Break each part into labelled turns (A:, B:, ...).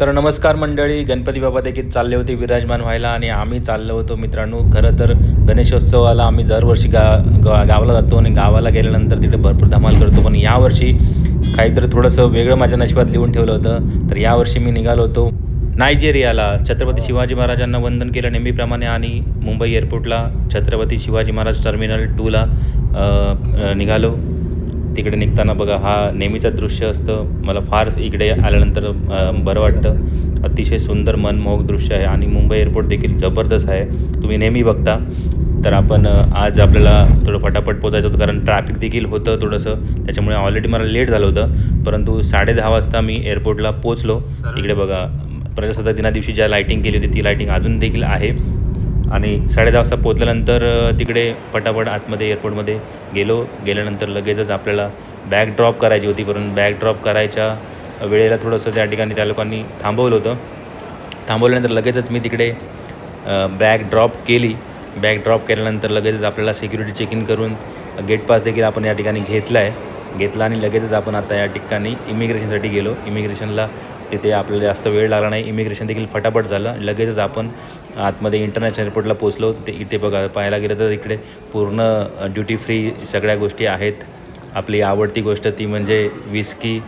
A: तर नमस्कार मंडळी गणपती बाबा देखील चालले होते विराजमान व्हायला आणि आम्ही चाललो होतो मित्रांनो. खरं तर गणेशोत्सवाला आम्ही दरवर्षी गा गा गावाला जातो आणि गावाला गेल्यानंतर तिकडे भरपूर धमाल करतो. पण यावर्षी काहीतरी थोडंसं वेगळं माझ्या नशिबात लिहून ठेवलं होतं. तर यावर्षी मी निघालो होतो नायजेरियाला. छत्रपती शिवाजी महाराजांना वंदन केलं नेहमीप्रमाणे आणि मुंबई एअरपोर्टला छत्रपती शिवाजी महाराज टर्मिनल टूला निघालो. तिकडे निघताना बघा हा नेहमीचं दृश्य असतं. मला फार इकडे आल्यानंतर बरं वाटतं. अतिशय सुंदर मनमोहक दृश्य आहे आणि मुंबई एअरपोर्ट देखील जबरदस्त आहे. तुम्ही नेहमी बघता. तर आपण आज आपल्याला थोडं फटाफट पोचायचं होतं कारण ट्रॅफिक देखील होतं थोडंसं. त्याच्यामुळे ऑलरेडी मला लेट झालं होतं. परंतु साडे दहा वाजता मी एअरपोर्टला पोचलो इकडे बघा प्रजासत्ताक दिना दिवशी ज्या लाईटिंग केली होती ती लाईटिंग अजून देखील आहे. आणि साडेदहा वाजता पोचल्यानंतर तिकडे पटापट आतमध्ये एअरपोर्टमध्ये गेलो. गेल्यानंतर लगेचच आपल्याला बॅग ड्रॉप करायची होती. परंतु बॅग ड्रॉप करायच्या वेळेला थोडंसं त्या ठिकाणी त्या लोकांनी थांबवलं होतं. थांबवल्यानंतर लगेचच मी तिकडे बॅग ड्रॉप केली. बॅग ड्रॉप केल्यानंतर लगेचच आपल्याला सिक्युरिटी चेक इन करून गेट पास देखील आपण या ठिकाणी घेतला आहे घेतला आणि लगेचच आपण आता या ठिकाणी इमिग्रेशनसाठी गेलो. इमिग्रेशनला तिथे आपल्याला जास्त वेळ लागला नाही. इमिग्रेशन देखील फटाफट झालं. लगेचच आपण आतमध्ये इंटरनॅशनल एअरपोर्टला पोचलो ते इथे बघा पाहायला गेलं तर इकडे पूर्ण ड्युटी फ्री सगळ्या गोष्टी आहेत. आपली आवडती गोष्ट ती म्हणजे विस्की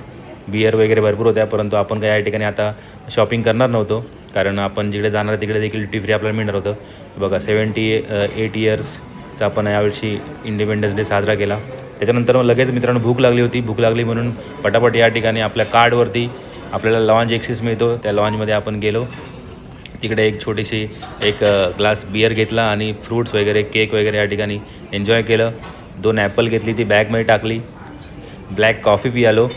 A: बियर वगैरे भरपूर होत्या परंतु आपण काय या ठिकाणी आता शॉपिंग करणार नव्हतो. कारण आपण जिकडे जाणार तिकडे देखील ड्युटी फ्री आपल्याला मिळणार होतं. बघा सेवन्टी एट इयर्सचा आपण यावर्षी इंडिपेंडन्स डे साजरा केला. त्याच्यानंतर मग लगेच मित्रांनो भूक लागली होती. भूक लागली म्हणून पटापट या ठिकाणी आपल्या कार्डवरती आपल्याला लॉन्ज एक्सेस मिळतो. त्या लॉन्जमध्ये आपण गेलो. तिकडे एक छोटीशी एक ग्लास बियर घेतला आणि फ्रूट्स वगैरे केक वगैरे या ठिकाणी एन्जॉय केलं. दोन ॲपल घेतली ती बॅगमध्ये टाकली. ब्लॅक कॉफी पियालो.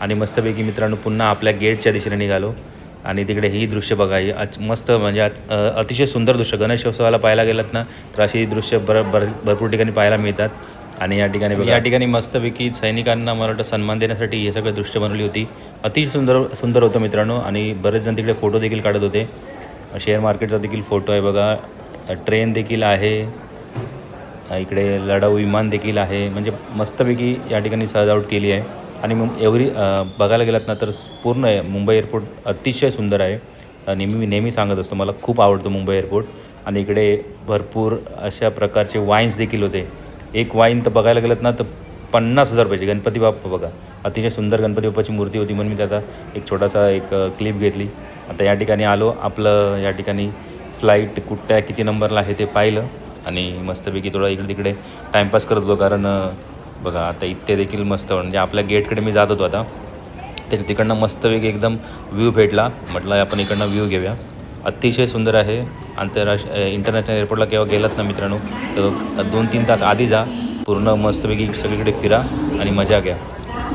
A: आणि मस्तपैकी मित्रांनो पुन्हा आपल्या गेटच्या दिशेने निघालो. आणि तिकडे ही दृश्य बघा ही आज मस्त म्हणजे आज अतिशय सुंदर दृश्य. गणेशोत्सवाला पाहायला गेलात ना तर अशी दृश्य बर भर भरपूर ठिकाणी पाहायला मिळतात. आणि या ठिकाणी बघा. या ठिकाणी मस्तपैकी सैनिकांना मला वाटतं सन्मान देण्यासाठी हे सगळं दृश्य बनवली होती. अतिशय सुंदर सुंदर होतं मित्रांनो. आणि बरेच जण तिकडे फोटो देखील काढत होते. शेअर मार्केटचा देखील फोटो आहे बघा. ट्रेन देखील आहे. इकडे लढाऊ विमान देखील आहे. म्हणजे मस्तपैकी या ठिकाणी सजावट केली आहे. आणि मग एवढी बघायला गेलात ना तर पूर्ण आहे. मुंबई एअरपोर्ट अतिशय सुंदर आहे. नेहमी मी नेहमी सांगत असतो मला खूप आवडतो मुंबई एअरपोर्ट. आणि इकडे भरपूर अशा प्रकारचे वाईन्स देखील होते. एक वाईन तर बघायला गेलात ना तर पन्नास हजार रुपयाची. गणपती बाप्पा बघा. अतिशय सुंदर गणपती बाप्पाची मूर्ती होती म्हणून मी त्याचा एक छोटासा एक क्लिप घेतली. आता या ठिकाणी आलो आपलं या ठिकाणी फ्लाईट कुठल्या किती नंबरला आहे ते पाहिलं आणि मस्तपैकी थोडा इकडे तिकडे टाईमपास करत होतो कारण बघा आता इथे देखील मस्त म्हणजे आपल्या गेटकडे मी जात होतो आता. ते तिकडनं मस्तपैकी एकदम व्ह्यू भेटला. म्हटलं आपण इकडनं व्ह्यू घेऊया. अतिशय सुंदर आहे. आंतरराष्ट्रीय इंटरनॅशनल एअरपोर्टला केव्हा गेलात ना मित्रांनो तर दोन तीन तास आधी जा. पूर्ण मस्तपैकी सगळीकडे फिरा आणि मजा घ्या.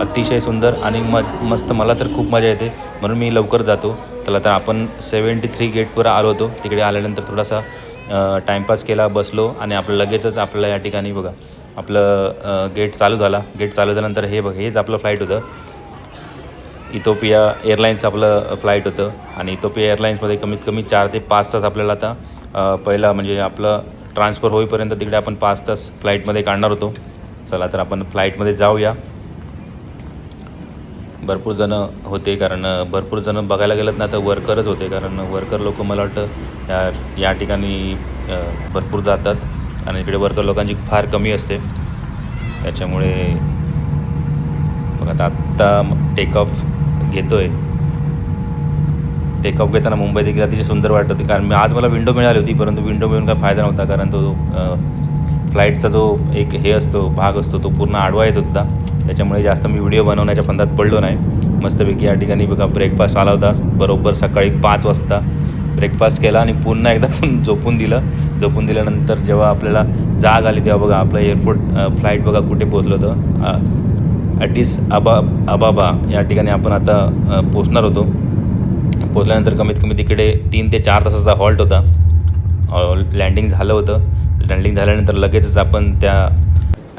A: अतिशय सुंदर आणि म मस्त. मला तर खूप मजा येते. म्हणून मी लवकर जातो. चला तर आपण सेवन्टी थ्री गेटवर आलो होतो. तिकडे आल्यानंतर थोडासा टाईमपास केला बसलो आणि आपलं लगेचच आपल्याला या ठिकाणी बघा आपलं गेट चालू झाला. गेट चालू झाल्यानंतर हे बघ हेच आपलं फ्लाईट होतं. इथोपिया एअरलाईन्स आपलं फ्लाईट होतं आणि इथोपिया एअरलाईन्समध्ये कमीत कमी चार ते पाच तास आपल्याला आता पहिला म्हणजे आपलं ट्रान्सफर होईपर्यंत तिकडे आपण पाच तास फ्लाईटमध्ये काढणार होतो. चला तर आपण फ्लाईटमध्ये जाऊया. भरपूर जणं होते कारण भरपूर जणं बघायला गेलं ना तर वर्करच होते कारण वर्कर लोक मला वाटतं या या ठिकाणी भरपूर जातात आणि इकडे वर्कर लोकांची फार कमी असते. त्याच्यामुळे बघा आता आत्ता टेक ऑफ घेतो आहे टेक ऑफ घेताना मुंबई देखील अतिशय सुंदर वाटत होती कारण मी आज मला विंडो मिळाली होती परंतु विंडो मिळून काय फायदा नव्हता कारण तो फ्लाईटचा जो एक हे असतो भाग असतो तो पूर्ण आडवा येत होता. त्याच्यामुळे जास्त मी व्हिडिओ बनवण्याच्या फंदात पडलो नाही. मस्तपैकी या ठिकाणी बघा ब्रेकफास्ट आला होता. बरोबर सकाळी पाच वाजता. ब्रेकफास्ट केला आणि पुन्हा एकदा पण झोपून दिलं. झोपून दिल्यानंतर जेव्हा आपल्याला जाग आली तेव्हा बघा आपलं एअरपोर्ट फ्लाईट बघा कुठे पोचलं होतं. अ, ॲटिस अबा अबाबा या ठिकाणी आपण आता पोचणार होतो. पोचल्यानंतर कमीत कमी तिकडे तीन ते चार तासाचा हॉल्ट होता. लँडिंग झालं होतं. लँडिंग झाल्यानंतर लगेचच आपण त्या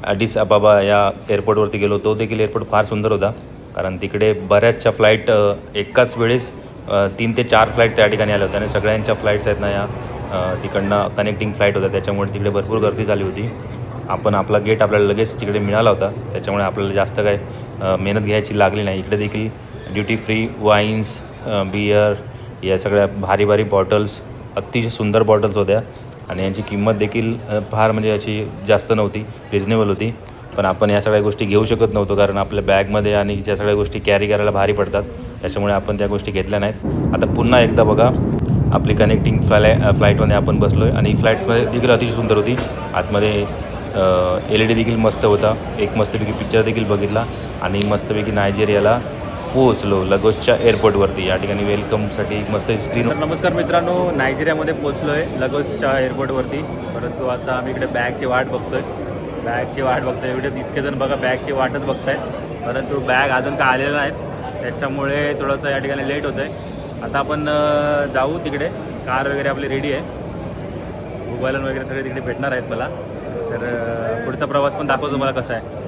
A: ॲडिस अबाबा या एअरपोर्टवरती गेलो तो देखील एअरपोर्ट फार सुंदर होता. कारण तिकडे बऱ्याचशा फ्लाईट एकाच वेळेस तीन ते चार फ्लाईट त्या ठिकाणी आल्या होत्या. आणि सगळ्यांच्या फ्लाईट्स आहेत ना या तिकडनं कनेक्टिंग फ्लाईट होत्या. त्याच्यामुळे तिकडे भरपूर गर्दी झाली होती. आपण आपला गेट आपल्याला लगेच तिकडे मिळाला होता. त्याच्यामुळे आपल्याला जास्त काय मेहनत घ्यायची लागली नाही. इकडे देखील ड्युटी फ्री वाईन्स बियर या सगळ्या भारी भारी बॉटल्स अतिशय सुंदर बॉटल्स होत्या. आणि यांची किंमत देखील फार म्हणजे अशी जास्त नव्हती रिजनेबल होती. पण आपण या सगळ्या गोष्टी घेऊ शकत नव्हतो कारण आपल्या बॅगमध्ये आणि ज्या सगळ्या गोष्टी कॅरी करायला भारी पडतात त्याच्यामुळे आपण त्या गोष्टी घेतल्या नाहीत. आता पुन्हा एकदा बघा आपली कनेक्टिंग फ्लाय फ्लाईटमध्ये आपण बसलो आहे आणि फ्लाईटमध्ये देखील अतिशय सुंदर होती. आतमध्ये एल ई डी देखील मस्त होता. एक मस्तपैकी पिक्चर देखील बघितला आणि मस्तपैकी नायजेरियाला पोहोचलो लगोसच्या एअरपोर्टवरती. या ठिकाणी वेलकमसाठी मस्त स्क्रीन
B: नमस्कार मित्रांनो नायजेरियामध्ये पोचलो आहे लगोसच्या एअरपोर्टवरती. परंतु आता आम्ही इकडे बॅगची वाट बघतोय. बॅगची वाट बघतोय. एवढे इतके जण बघा बॅगची वाटच बघताय. परंतु बॅग अजून काय आलेला नाहीत. त्याच्यामुळे थोडंसं या ठिकाणी लेट होतं आहे आता आपण जाऊ तिकडे. कार वगैरे आपली रेडी आहे. मोबाईल वगैरे सगळे तिकडे भेटणार आहेत मला. तर पुढचा प्रवास पण दाखवतो मला कसा आहे.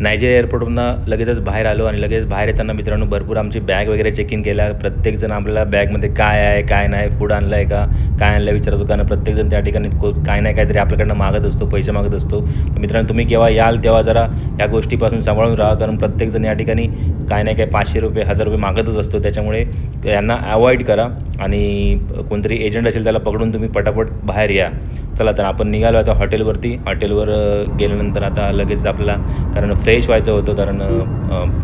A: नायजेरिया एअरपोर्टमधनं लगेचच बाहेर आलो आणि लगेच बाहेर येताना मित्रांनो भरपूर आमची बॅग वगैरे चेक इन केला प्रत्येकजण आपल्याला बॅगमध्ये काय आहे काय नाही फूड आणलं आहे का काय आणलं आहे होतो. कारण प्रत्येकजण त्या ठिकाणी को काय नाही काहीतरी आपल्याकडनं मागत असतो पैसे मागत असतो. तर मित्रांनो तुम्ही केव्हा याल तेव्हा जरा या गोष्टीपासून सांभाळून राहा. कारण प्रत्येकजण या ठिकाणी काय नाही काय पाचशे रुपये हजार रुपये मागतच असतो. त्याच्यामुळे यांना अवॉइड करा आणि कोणतरी एजंट असेल त्याला पकडून तुम्ही पटापट बाहेर या. चला तर आपण निघालो आता हॉटेलवरती. हॉटेलवर गेल्यानंतर आता लगेच आपला कारण फ्रेश व्हायचं होतं कारण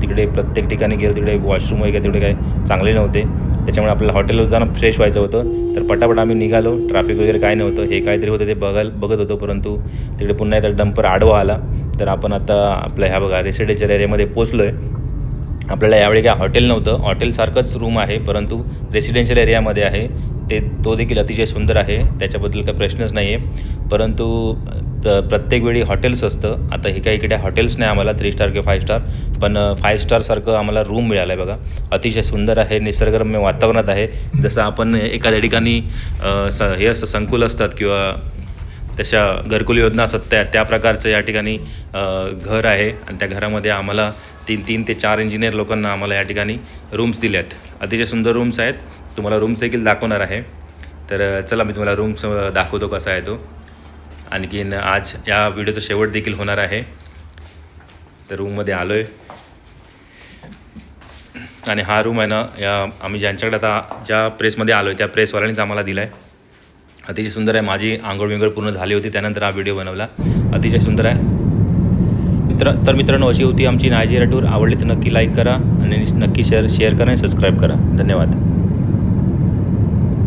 A: तिकडे प्रत्येक ठिकाणी गेलो तिकडे वॉशरूम वगैरे तिकडे काही चांगले नव्हते. त्याच्यामुळे आपल्याला हॉटेलवर जाणं फ्रेश व्हायचं होतं. तर पटापट आम्ही निघालो. ट्रॅफिक वगैरे काय नव्हतं. हे काहीतरी होतं ते बघायला बघत होतो परंतु तिकडे पुन्हा एकदा डंपर आडवा आला. तर आपण आता आपल्या ह्या बघा रेसिडेन्शियल एरियामध्ये पोचलो आहे आपल्याला यावेळी काय हॉटेल नव्हतं. हॉटेलसारखंच रूम आहे परंतु रेसिडेन्शियल एरियामध्ये आहे. ते तो देखील अतिशय सुंदर आहे त्याच्याबद्दल काही प्रश्नच नाही आहे परंतु प्र प्रत्येक वेळी हॉटेल्स असतं. आता हे काही इकडे हॉटेल्स नाही आम्हाला थ्री स्टार किंवा फाय स्टार पण फाय स्टारसारखं आम्हाला रूम मिळाला आहे बघा. अतिशय सुंदर आहे निसर्गरम्य वातावरणात आहे. जसं आपण एखाद्या ठिकाणी स हे असतं संकुल असतात किंवा तशा घरकुल योजना असतात त्या त्या प्रकारचं या ठिकाणी घर आहे. आणि त्या घरामध्ये आम्हाला तीन तीन ते चार इंजिनियर लोकांना आम्हाला या ठिकाणी रूम्स दिल्या आहेत अतिशय सुंदर रूम्स आहेत. तुम्हाला रूम्स देखील दाखवणार आहे. तर चला मी तुम्हाला रूम्स दाखवतो कसा आहे तो. आणखीन आज या व्हिडिओचा शेवट देखील होणार आहे. तर रूममध्ये आलो आहे आणि हा रूम आहे ना या आम्ही ज्यांच्याकडे आता ज्या प्रेसमध्ये आलो आहे त्या प्रेसवाल्यांनीच आम्हाला दिला आहे अतिशय सुंदर आहे. माझी आंघोळ विंघोळ पूर्ण झाली होती त्यानंतर हा व्हिडिओ बनवला. अतिशय सुंदर आहे. मित्र तर मित्रांनो अशी होती आमची नायजेरिया टूर आवडली तर नक्की लाईक करा आणि नक्की शेअर शेअर करा आणि सबस्क्राईब करा. धन्यवाद.